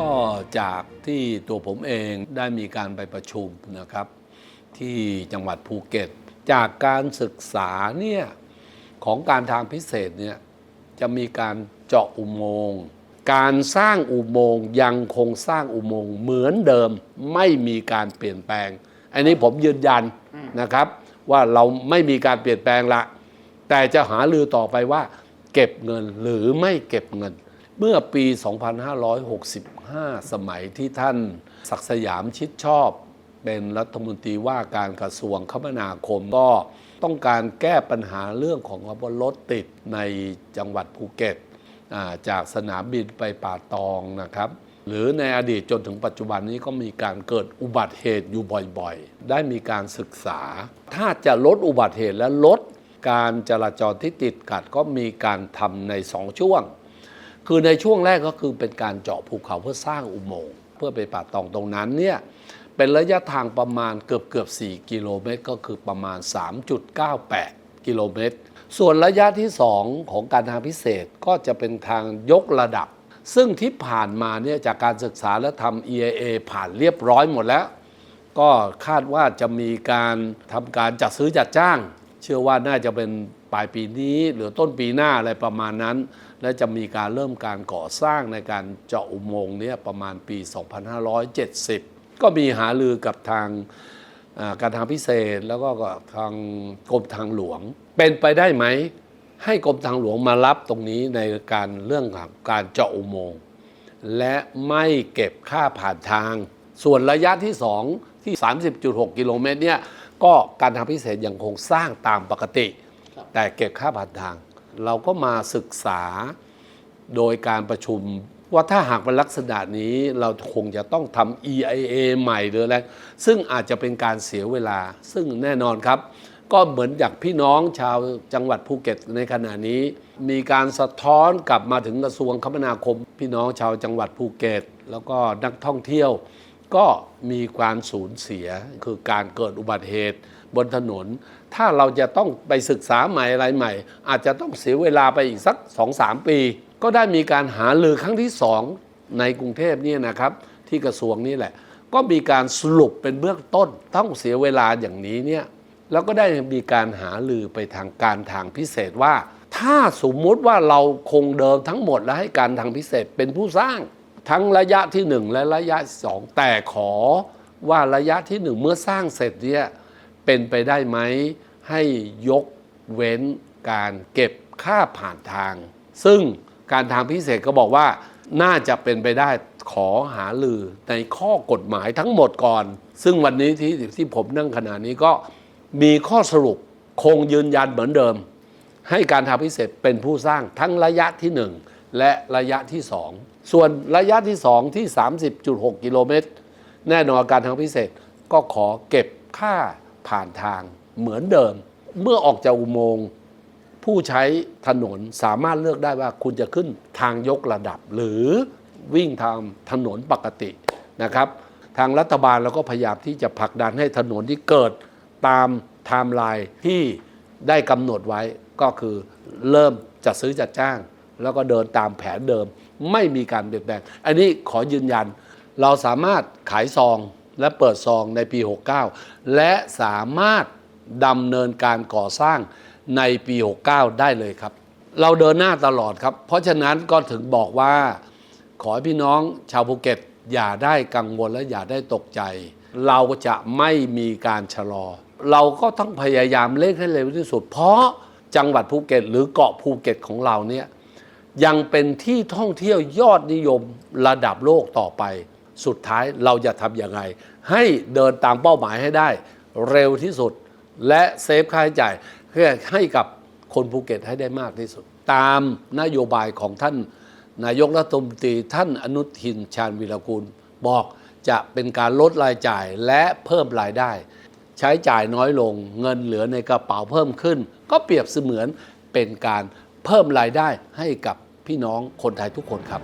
ก็จากที่ตัวผมเองได้มีการไปประชุมนะครับ ที่จังหวัดภูเก็ต จากการศึกษาเนี่ยของการทางพิเศษเนี่ยจะมีการเจาะอุโมงค์การสร้างอุโมงค์ยังคงสร้างอุโมงค์เหมือนเดิมไม่มีการเปลี่ยนแปลง อันนี้ผมยืนยันนะครับ ว่าเราไม่มีการเปลี่ยนแปลงละ แต่จะหาลือต่อไปว่า เก็บเงินหรือไม่เก็บเงิน เมื่อปี 2565 สมัยที่ท่านศักสยามชิดชอบ เป็นรัฐมนตรีว่าการกระทรวงคมนาคมก็ต้องการแก้ปัญหาเรื่องของรถติดในจังหวัดภูเก็ตจากสนามบินไปป่าตองนะครับ หรือในอดีตจนถึงปัจจุบันนี้ก็มีการเกิดอุบัติเหตุอยู่บ่อยๆ ได้มีการศึกษา ถ้าจะลดอุบัติเหตุและลดการจราจรที่ติดขัดก็มีการทำในสองช่วง คือในช่วงแรกก็คือเป็นการเจาะภูเขาเพื่อสร้างอุโมงค์เพื่อไปป่าตองตรงนั้นเนี่ยเป็นระยะทางประมาณเกือบเกือบ4กิโลเมตร ก็คือประมาณ 3.98 กิโลเมตร ส่วนระยะที่ 2 ของการทางพิเศษก็จะเป็นทางยกระดับ ซึ่งที่ผ่านมาเนี่ยจากการศึกษาและทำ EIA ผ่านเรียบร้อยหมดแล้ว ก็คาดว่าจะมีการทำการจัดซื้อจัดจ้าง เชื่อว่าน่าจะเป็น ปลายปีนี้หรือต้นปีหน้าอะไรประมาณนั้น และจะมีการเริ่มการก่อสร้างในการเจาะอุโมงค์เนี่ยประมาณปี 2570 ก็มีหาลือกับทางการทางพิเศษแล้วก็ทางกรมทางหลวง เป็นไปได้ไหม ให้กรมทางหลวงมารับตรงนี้ในการเรื่องของการเจาะอุโมงค์และไม่เก็บค่าผ่านทาง ส่วนระยะที่ 2 ที่ 30.6 กิโลเมตรเนี่ยก็การทางพิเศษยังคงสร้างตามปกติ แต่เก็บค่าผ่านทาง เราก็มาศึกษาโดยการประชุม ว่าถ้าหากเป็นลักษณะนี้เราคงจะต้องทำ EIA ใหม่หรืออะไรซึ่งอาจจะเป็นการเสียเวลา ซึ่งแน่นอนครับ ก็เหมือนอย่างพี่น้องชาวจังหวัดภูเก็ตในขณะนี้ มีการสะท้อนกลับมาถึงกระทรวงคมนาคม พี่น้องชาวจังหวัดภูเก็ต แล้วก็นักท่องเที่ยว ก็มีการสูญเสียคือการเกิดอุบัติเหตุบนถนน ถ้าเราจะต้องไปศึกษาใหม่อะไรใหม่ อาจจะต้องเสียเวลาไปอีกสัก 2-3 ปี ก็ได้มีการหาลือครั้งที่สองในกรุงเทพนี่นะครับ ที่กระทรวงนี่แหละ ก็มีการสรุปเป็นเบื้องต้นต้องเสียเวลาอย่างนี้เนี่ยแล้วก็ได้มีการหาลือไปทางการทางพิเศษว่า ถ้าสมมุติว่าเราคงเดิมทั้งหมดและให้การทางพิเศษเป็นผู้สร้าง ทั้งระยะที่ 1 และระยะสองแต่ขอว่าระยะที่ 1 เมื่อสร้างเสร็จเนี่ยเป็นไปได้ไหมให้ยกเว้นการเก็บค่าผ่านทาง ซึ่งการทางพิเศษก็บอกว่าน่าจะเป็นไปได้ขอหาลือในข้อกฎหมายทั้งหมดก่อน ซึ่งวันนี้ที่ที่ผมนั่งขณะนี้ก็มีข้อสรุปคงยืนยันเหมือนเดิม ให้การทางพิเศษเป็นผู้สร้างทั้งระยะที่1 และระยะที่ 2 ส่วนระยะที่ 2 ที่ 30.6 กิโลเมตร แน่นอนการทางพิเศษก็ขอเก็บค่าผ่านทางเหมือนเดิม เมื่อออกจากอุโมงค์ผู้ใช้ถนนสามารถเลือกได้ว่าคุณจะขึ้นทางยกระดับ หรือวิ่งทางถนนปกตินะครับ ทางรัฐบาลเราก็พยายามที่จะผลักดันให้ถนนที่เกิดตามไทม์ไลน์ที่ได้กำหนดไว้ก็คือเริ่มจัดซื้อจัดจ้าง แล้วก็เดินตามแผนเดิม ไม่มีการเปลี่ยนแปลง อันนี้ขอยืนยัน เราสามารถขายซองและเปิดซองในปี 69 และสามารถดำเนินการก่อสร้างในปี 69 ได้เลยครับ เราเดินหน้าตลอดครับ เพราะฉะนั้นก็ถึงบอกว่า ขอให้พี่น้องชาวภูเก็ต อย่าได้กังวลและอย่าได้ตกใจ เราจะไม่มีการชะลอ เราก็ต้องพยายามเร่งให้เร็วที่สุด เพราะจังหวัดภูเก็ต หรือเกาะภูเก็ตของเราเนี่ย ยังเป็นที่ท่องเที่ยวยอดนิยมระดับโลกต่อไป สุดท้ายเราจะทำยังไง ให้เดินตามเป้าหมายให้ได้ เร็วที่สุด และเซฟค่าใช้จ่ายเพื่อให้กับคนภูเก็ตให้ได้มากที่สุด ตามนโยบายของท่าน นายกรัฐมนตรีท่านอนุทินชาญวิรกูล บอกจะเป็นการลดรายจ่ายและเพิ่มรายได้ ใช้จ่ายน้อยลงเงินเหลือในกระเป๋าเพิ่มขึ้น ก็เปรียบเสมือนเป็นการเพิ่มรายได้ให้กับ พี่น้องคนไทยทุกคนครับ